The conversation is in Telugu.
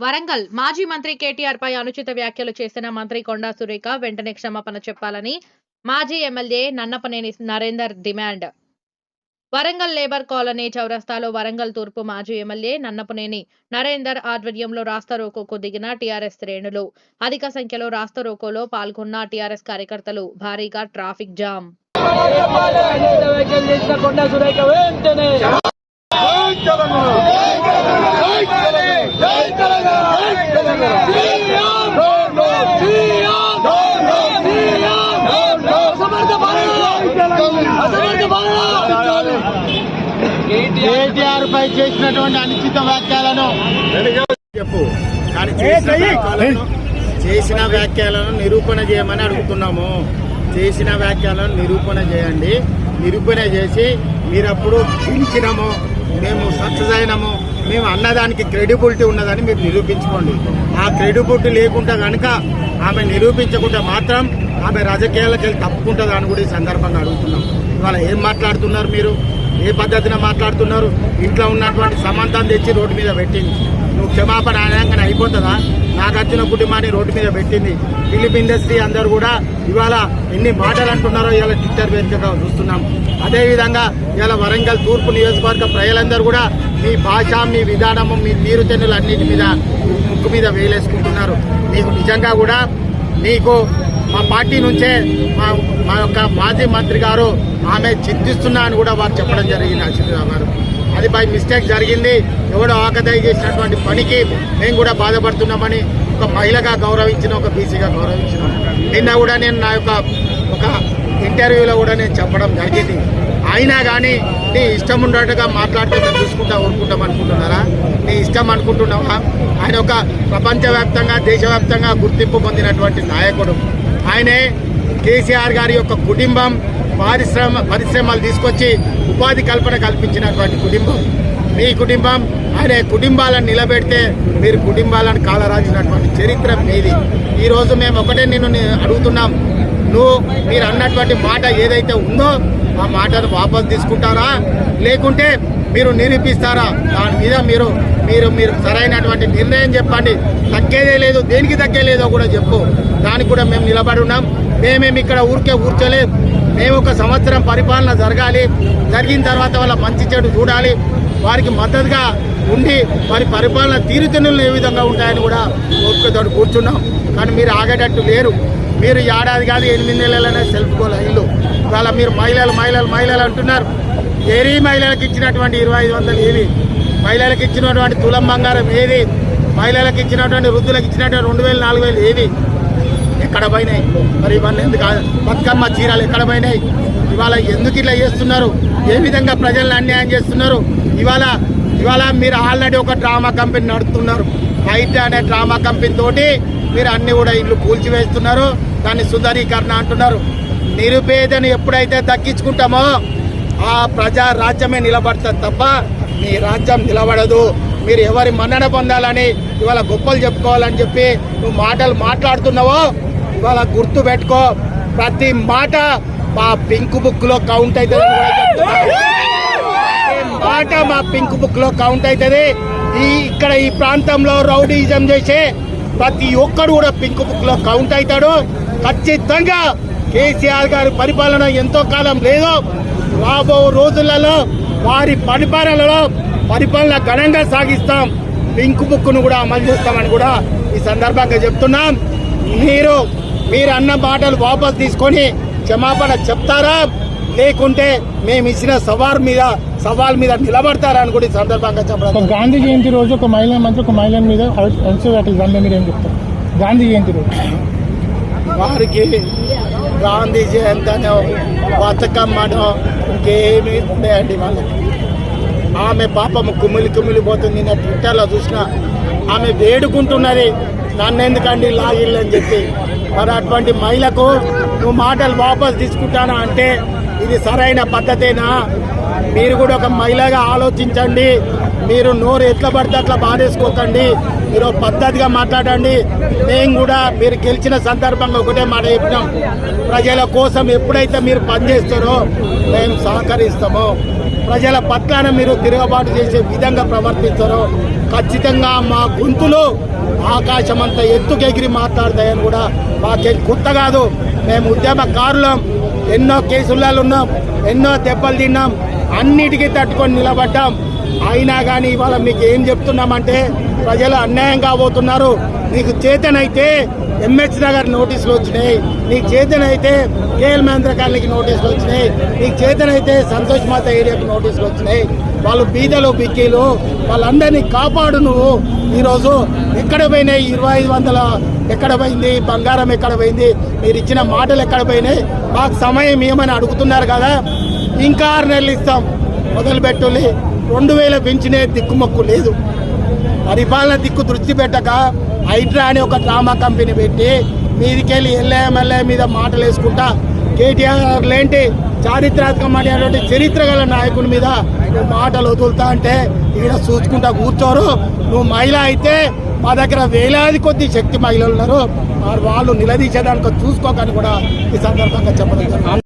వరంగల్ మాజీ మంత్రి కేటీఆర్ పై అనుచిత వ్యాఖ్యలు చేసిన మంత్రి కొండా సురేఖ వెంటనే క్షమాపణ చెప్పాలని మాజీ MLA Nannapaneni Narender demand. Warangal labour colony చౌరస్తాలో వరంగల్ తూర్పు మాజీ ఎమ్మెల్యే నన్నపనేని నరేందర్ ఆధ్వర్యంలో రాస్తారోకోకు దిగిన టీఆర్ఎస్ శ్రేణులు. అధిక సంఖ్యలో రాస్తారోకోలో పాల్గొన్న టీఆర్ఎస్ కార్యకర్తలు భారీగా ట్రాఫిక్ జామ్. కేటీఆర్ పై చేసినటువంటి అనుచిత వ్యాఖ్యలను చెప్పు. కానీ చేసిన వ్యాఖ్యలను చేసిన వ్యాఖ్యలను నిరూపణ చేయమని అడుగుతున్నాము. చేసిన వ్యాఖ్యలను నిరూపణ చేయండి. నిరూపణ చేసి మీరప్పుడు పిలిచినాము మేము సక్సెస్ అయినాము మేము అన్నదానికి క్రెడిబిలిటీ ఉన్నదని మీరు నిరూపించుకోండి. ఆ క్రెడిబిలిటీ లేకుండా కనుక ఆమె నిరూపించకుండా మాత్రం ఆమె రాజకీయాలకు వెళ్ళి తప్పుకుంటుంది అని కూడా ఈ సందర్భంగా అడుగుతున్నాం. ఇవాళ ఏం మాట్లాడుతున్నారు మీరు? ఏ పద్ధతిన మాట్లాడుతున్నారు? ఇంట్లో ఉన్నటువంటి సమంతం తెచ్చి రోడ్డు మీద పెట్టింది. నువ్వు క్షమాపణ అనగానే అయిపోతుందా? నాగార్జున కుటుంబాన్ని రోడ్డు మీద పెట్టింది. ఫిలిం ఇండస్ట్రీ అందరూ కూడా ఇవాళ ఎన్ని మాటలు అంటున్నారో ఇవాళ ట్విట్టర్ వేదికగా చూస్తున్నాం. అదేవిధంగా ఇవాళ వరంగల్ తూర్పు నియోజకవర్గ ప్రజలందరూ కూడా మీ భాష మీ విధానము మీ తీరుతెన్నులు అన్నిటి మీద ముక్కు మీద వేలేసుకుంటున్నారు. మీకు నిజంగా కూడా మీకు మా పార్టీ నుంచే మా మా యొక్క మాజీ మంత్రి గారు ఆమె చింతిస్తున్నా అని కూడా వారు చెప్పడం జరిగింది అశ్వినిరావు గారు. అది బై మిస్టేక్ జరిగింది. ఎవడో ఆకదాయి చేసినటువంటి పనికి మేము కూడా బాధపడుతున్నామని ఒక మహిళగా గౌరవించిన ఒక బీసీగా గౌరవించిన నిన్న కూడా నేను నా యొక్క ఒక ఇంటర్వ్యూలో కూడా నేను చెప్పడం జరిగింది. అయినా కానీ నీ ఇష్టం ఉన్నట్టుగా మాట్లాడితే చూసుకుంటా ఊరుకుంటాం అనుకుంటున్నారా? నీ ఇష్టం అనుకుంటున్నావా? ఆయన ఒక ప్రపంచవ్యాప్తంగా దేశవ్యాప్తంగా గుర్తింపు పొందినటువంటి నాయకుడు. ఆయనే కేసీఆర్ గారి యొక్క కుటుంబం పారిశ్రమ పరిశ్రమలు తీసుకొచ్చి ఉపాధి కల్పన కల్పించినటువంటి కుటుంబం. మీ కుటుంబం ఆయన కుటుంబాలను నిలబెడితే మీరు కుటుంబాలను కాలరాజినటువంటి చరిత్ర మీది. ఈరోజు మేము ఒకటే నిన్ను అడుగుతున్నాం. నువ్వు మీరు అన్నటువంటి మాట ఏదైతే ఉందో ఆ మాటను వాపసు తీసుకుంటారా? లేకుంటే మీరు నిరూపిస్తారా? దాని మీద మీరు మీరు మీరు సరైనటువంటి నిర్ణయం చెప్పండి. తగ్గేదే లేదు దేనికి తగ్గేలేదో కూడా చెప్పు. దానికి కూడా మేము నిలబడి ఉన్నాం. మేమేమి ఇక్కడ ఊరికే కూర్చోలేదు మేము ఒక సంవత్సరం పరిపాలన జరగాలి. జరిగిన తర్వాత వాళ్ళ మంచి చెడు చూడాలి. వారికి మద్దతుగా ఉండి వారి పరిపాలన తీరుతెన్నులు ఏ విధంగా ఉంటాయని కూడా ఓపికతోటి కూర్చున్నాం. కానీ మీరు ఆగేటట్టు లేరు. మీరు ఏడాది కాదు ఎనిమిది నెలలనే సెల్ఫ్ గోల్ ఇల్లు ఇవాళ మీరు మహిళలు మహిళలు మహిళలు అంటున్నారు. ఏరీ మహిళలకు ఇచ్చినటువంటి ఇరవై ఐదు వందలు ఏవి మహిళలకు ఇచ్చినటువంటి తులం బంగారం ఏది? మహిళలకు ఇచ్చినటువంటి వృద్ధులకు ఇచ్చినటువంటి రెండు వేలు నాలుగు వేలు ఏవి? ఎక్కడ పోయినాయి? మరి ఇవన్నీ ఎందుకు బతుకమ్మ చీరలు ఎక్కడ పోయినాయి? ఇవాళ ఎందుకు ఇట్లా చేస్తున్నారు? ఏ విధంగా ప్రజలను అన్యాయం చేస్తున్నారు? ఇవాళ ఇవాళ మీరు ఆల్రెడీ ఒక డ్రామా కంపెనీ నడుపుతున్నారు. బయట అనే డ్రామా కంపెనీ తోటి మీరు అన్ని కూడా ఇల్లు కూల్చివేస్తున్నారు. దాన్ని సుందరీకరణ అంటున్నారు. నిరుపేదను ఎప్పుడైతే దక్కించుకుంటామో ఆ ప్రజా రాజ్యమే నిలబడుతుంది తప్ప మీ రాజ్యం నిలబడదు. మీరు ఎవరి మన్నన పొందాలని ఇవాళ గొప్పలు చెప్పుకోవాలని చెప్పి నువ్వు మాటలు మాట్లాడుతున్నావో ఇవాళ గుర్తు పెట్టుకో. ప్రతి మాట మా పింక్ బుక్లో కౌంట్ అవుతుంది మాట మా పింక్ బుక్లో కౌంట్ అవుతుంది. ఈ ఇక్కడ ఈ ప్రాంతంలో రౌడీజం చేసే ప్రతి ఒక్కడు కూడా పింక్ బుక్లో కౌంట్ అవుతాడు. ఖచ్చితంగా కేసీఆర్ గారి పరిపాలన ఎంతో కాలం లేదు రాబో రోజులలో వారి పరిపాలనలో పరిపాలన ఘనంగా సాగిస్తాం. పింక్ బుక్ను కూడా అమలు చేస్తామని కూడా ఈ సందర్భంగా చెప్తున్నాం. మీరు మీరు అన్న మాటలు వాపస్ తీసుకొని క్షమాపణ చెప్తారా? లేకుంటే మేము ఇచ్చిన సవాల్ మీద సవాల్ మీద నిలబడతారా అని కూడా ఈ సందర్భంగా చెప్పడం గాంధీ జయంతి రోజు ఒక మహిళా మంత్రి ఒక మహిళ మీద మీరు ఏం చెప్తారు? గాంధీ జయంతి రోజు. వారికి గాంధీ జయంతి అనో బతుకమ్మనో ఇంకేమి ఉండేయండి వాళ్ళకి ఆమె పాపము కుమిలి కుమిలి పోతుంది నేను ట్విట్టర్లో చూసిన ఆమె వేడుకుంటున్నది నన్ను ఎందుకండి లాగిల్లు అని చెప్పి మరి అటువంటి మహిళకు నువ్వు మాటలు వాపస్ తీసుకుంటానా అంటే ఇది సరైన పద్ధతేనా మీరు కూడా ఒక మహిళగా ఆలోచించండి. మీరు నోరు ఎట్లా పడితే అట్లా బాధేసుకోకండి. మీరు పద్ధతిగా మాట్లాడండి. మేము కూడా మీరు గెలిచిన సందర్భంగా ఒకటే మాట చెప్పినాం. ప్రజల కోసం ఎప్పుడైతే మీరు పనిచేస్తారో మేము సహకరిస్తామో. ప్రజల పట్ల మీరు తిరుగుబాటు చేసే విధంగా ప్రవర్తిస్తారో ఖచ్చితంగా మా గొంతులు ఆకాశం అంత ఎత్తుకెగిరి మాట్లాడతాయని కూడా మాకేం కొత్త కాదు. మేము ఉద్యమకారులం. ఎన్నో కేసులలో ఉన్నాం ఎన్నో దెబ్బలు తిన్నాం అన్నిటికీ తట్టుకొని నిలబడ్డాం. అయినా కానీ ఇవాళ మీకు ఏం చెప్తున్నామంటే ప్రజలు అన్యాయం కాబోతున్నారు నీకు చేతనైతే ఎంహెచ్ నగర్ నోటీసులు వచ్చినాయి. నీకు చేతనైతే కేఎల్ మహేంద్ర కాలనీకి నోటీసులు వచ్చినాయి. నీకు చేతనైతే సంతోష్ మాత ఏరియాకి నోటీసులు వచ్చినాయి. వాళ్ళు బీదలు బిక్కీలు వాళ్ళందరినీ కాపాడు నువ్వు ఈరోజు ఎక్కడ పోయినాయి? ఇరవై ఐదు వందల ఎక్కడ పోయింది? బంగారం ఎక్కడ పోయింది? మీరు ఇచ్చిన మాటలు ఎక్కడ పోయినాయి? మాకు సమయం ఏమని అడుగుతున్నారు కదా. ఇంకా ఆరు నెలలు ఇస్తాం. మొదలుపెట్టుని రెండు వేల పెంచినే దిక్కుమొక్కు లేదు. పరిపాలన దిక్కు దృష్టి పెట్టక హైడ్రా అని ఒక డ్రామా కంపెనీ పెట్టి మీదికెళ్ళి ఎల్ఏఎంఎల్ఏ మీద మాటలు వేసుకుంటా కేటీఆర్ లేంటి చారిత్రాత్మకమైనటువంటి చరిత్ర గల నాయకుని మీద నువ్వు మాటలు వదులుతా అంటే ఈడ చూసుకుంటా కూర్చోరు. నువ్వు మహిళ అయితే మా దగ్గర వేలాది కొద్ది శక్తి మహిళలు ఉన్నారు. వాళ్ళు నిలదీసేదానికి చూసుకోకని కూడా ఈ సందర్భంగా చెప్పడం